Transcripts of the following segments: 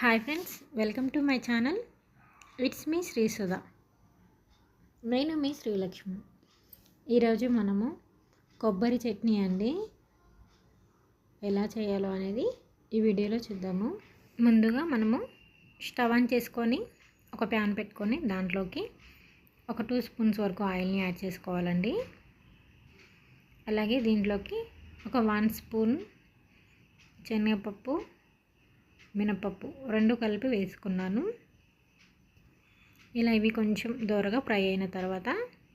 Hi friends welcome to my channel it's me Srisudha నేను మీ శ్రీలక్ష్మి. ఈరోజు మనము కొబ్బరి చట్నీ అండి. ఎలా చేయాలో అనేది ఈ వీడియోలో చూద్దాము. ముందుగా మనము స్టవ్ ఆన్ చేసుకొని ఒక ప్యాన్ పెట్టుకొని దాంట్లోకి ఒక టూ స్పూన్స్ వరకు ఆయిల్ని యాడ్ చేసుకోవాలండి. అలాగే దీంట్లోకి ఒక వన్ స్పూన్ శనగపప్పు మినపప్పు రెండు కలిపి వేసుకున్నాను. ఇలా ఇవి కొంచెం దూరగా ఫ్రై అయిన తర్వాత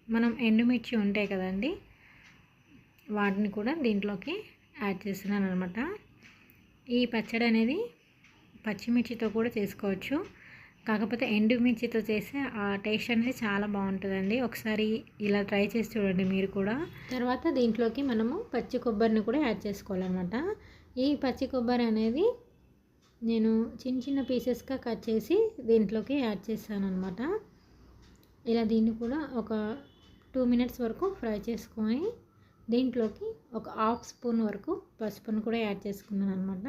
మనం ఎండుమిర్చి ఉంటాయి కదండి వాటిని కూడా దీంట్లోకి యాడ్ చేస్తున్నాను అనమాట ఈ పచ్చడి అనేది పచ్చిమిర్చితో కూడా చేసుకోవచ్చు. కాకపోతే ఎండుమిర్చితో చేస్తే ఆ టేస్ట్ అనేది చాలా బాగుంటుందండి. ఒకసారి ఇలా ట్రై చేసి చూడండి మీరు కూడా. తర్వాత దీంట్లోకి మనము పచ్చి కొబ్బరిని కూడా యాడ్ చేసుకోవాలన్నమాట. ఈ పచ్చి కొబ్బరి అనేది నేను చిన్న చిన్న పీసెస్గా కట్ చేసి దీంట్లోకి యాడ్ చేస్తాను అనమాట ఇలా దీన్ని కూడా ఒక టూ మినిట్స్ వరకు ఫ్రై చేసుకొని దీంట్లోకి ఒక హాఫ్ స్పూన్ వరకు పసుపును కూడా యాడ్ చేసుకున్నాను అనమాట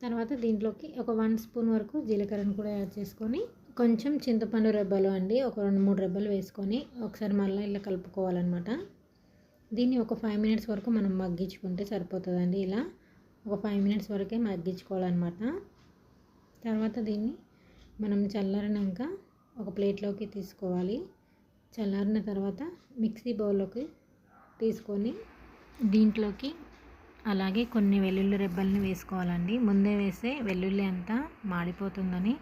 తర్వాత దీంట్లోకి ఒక వన్ స్పూన్ వరకు జీలకర్రను కూడా యాడ్ చేసుకొని కొంచెం చింతపండు రెబ్బలు అండి ఒక రెండు మూడు రెబ్బలు వేసుకొని ఒకసారి మళ్ళీ ఇలా కలుపుకోవాలన్నమాట. దీన్ని ఒక ఫైవ్ మినిట్స్ వరకు మనం మగ్గించుకుంటే సరిపోతుందండి ఇలా. ఒక ఫైవ్ మినిట్స్ వరకే మగ్గించుకోవాలన్నమాట. తర్వాత దీన్ని మనం చల్లారినాక ఒక ప్లేట్లోకి తీసుకోవాలి. చల్లారిన తర్వాత మిక్సీ బౌల్లోకి తీసుకొని దీంట్లోకి అలాగే కొన్ని వెల్లుల్లి రెబ్బల్ని వేసుకోవాలండి. ముందే వేస్తే వెల్లుల్లి అంతా మాడిపోతుందని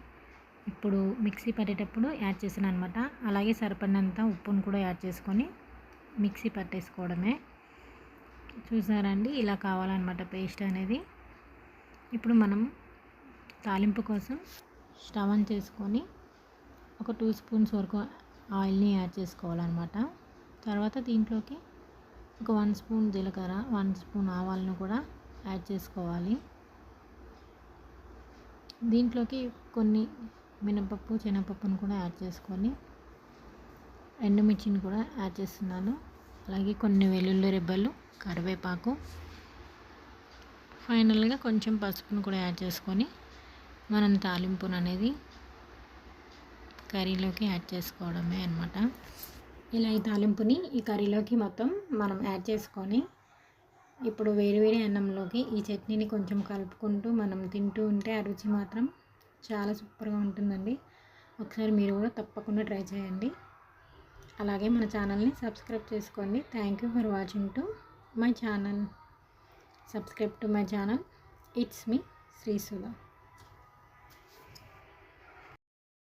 ఇప్పుడు మిక్సీ పట్టేటప్పుడు యాడ్ చేసాను అనమాట అలాగే సరిపడినంత ఉప్పును కూడా యాడ్ చేసుకొని మిక్సీ పట్టేసుకోవడమే. చూసారండి ఇలా కావాలన్నమాట పేస్ట్ అనేది. ఇప్పుడు మనం తాలింపు కోసం స్టవ్ ఆన్ చేసుకొని ఒక టూ స్పూన్స్ వరకు ఆయిల్ని యాడ్ చేసుకోవాలన్నమాట. తర్వాత దీంట్లోకి ఒక వన్ స్పూన్ జీలకర్ర వన్ స్పూన్ ఆవాలను కూడా యాడ్ చేసుకోవాలి. దీంట్లోకి కొన్ని మినపప్పు శనగపప్పును కూడా యాడ్ చేసుకొని ఎండుమిర్చిని కూడా యాడ్ చేస్తున్నాను. అలాగే కొన్ని వెల్లుల్లి రెబ్బలు కరివేపాకు. ఫైనల్గా కొంచెం పసుపును కూడా యాడ్ చేసుకొని మనం తాలింపును అనేది కర్రీలోకి యాడ్ చేసుకోవడమే అనమాట ఇలా ఈ తాలింపుని ఈ కర్రీలోకి మొత్తం మనం యాడ్ చేసుకొని ఇప్పుడు వేడివేడి అన్నంలోకి ఈ చట్నీని కొంచెం కలుపుకుంటూ మనం తింటూ ఉంటే ఆ రుచి మాత్రం చాలా సూపర్గా ఉంటుందండి. ఒకసారి మీరు కూడా తప్పకుండా ట్రై చేయండి. అలాగే మన ఛానల్ని సబ్స్క్రైబ్ చేసుకోండి. Thank you for watching to my channel subscribe to my channel it's me Srisudha